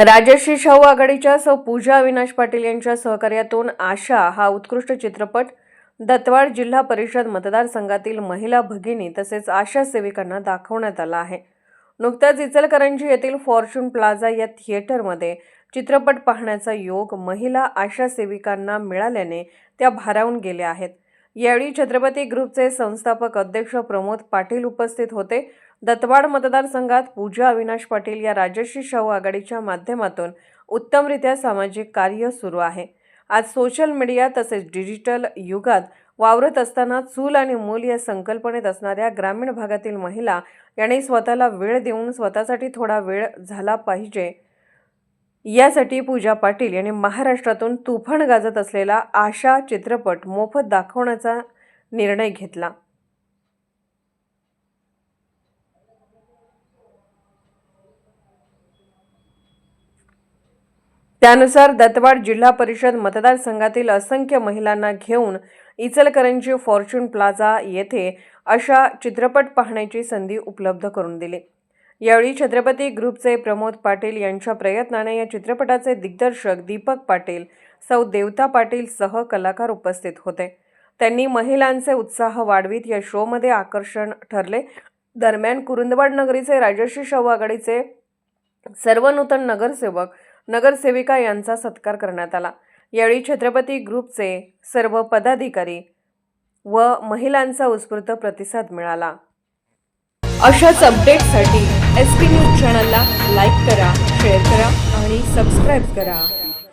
राजश्री शाहू आघाडीच्या सौ पूजा अविनाश पाटील यांच्या सहकार्यातून आशा हा उत्कृष्ट चित्रपट दत्तवाड जिल्हा परिषद मतदारसंघातील महिला भगिनी तसेच आशा सेविकांना दाखवण्यात आला आहे. नुकत्याच इचलकरंजी येथील फॉर्च्यून प्लाझा या थिएटरमध्ये चित्रपट पाहण्याचा योग महिला आशा सेविकांना मिळाल्याने त्या भारावून गेल्या आहेत. यावेळी छत्रपती ग्रुपचे संस्थापक अध्यक्ष प्रमोद पाटील उपस्थित होते. दत्तवाड मतदारसंघात पूजा अविनाश पाटील या राजश्री शाहू आघाडीच्या माध्यमातून उत्तमरित्या सामाजिक कार्य सुरू आहे. आज सोशल मीडिया तसेच डिजिटल युगात वावरत असताना चूल आणि मूल या संकल्पनेत असणाऱ्या ग्रामीण भागातील महिला यांनी स्वतःला वेळ देऊन स्वतःसाठी थोडा वेळ झाला पाहिजे. यासाठी पूजा पाटील यांनी महाराष्ट्रातून तुफान गाजत असलेला आशा चित्रपट मोफत दाखवण्याचा निर्णय घेतला. त्यानुसार दत्तवाड जिल्हा परिषद मतदारसंघातील असंख्य महिलांना घेऊन इचलकरंजी फॉर्च्युन प्लाझा येथे अशा चित्रपट पाहण्याची संधी उपलब्ध करून दिली. यावेळी छत्रपती ग्रुपचे प्रमोद पाटील यांच्या प्रयत्नाने या चित्रपटाचे दिग्दर्शक दीपक पाटील सौ देवता पाटील सह कलाकार उपस्थित होते. त्यांनी महिलांचे उत्साह वाढवीत या शोमध्ये आकर्षण ठरले. दरम्यान कुरुंदवाड नगरीचे राजर्षी शाहू आघाडीचे सर्व नूतन नगरसेवक नगरसेविका यांचा सत्कार करण्यात आला. यावेळी छत्रपती ग्रुपचे सर्व पदाधिकारी व महिलांचा उत्स्फूर्त प्रतिसाद मिळाला. अशाच अपडेटसाठी एस पी न्यूज चॅनलला लाईक करा शेअर करा आणि सबस्क्राईब करा.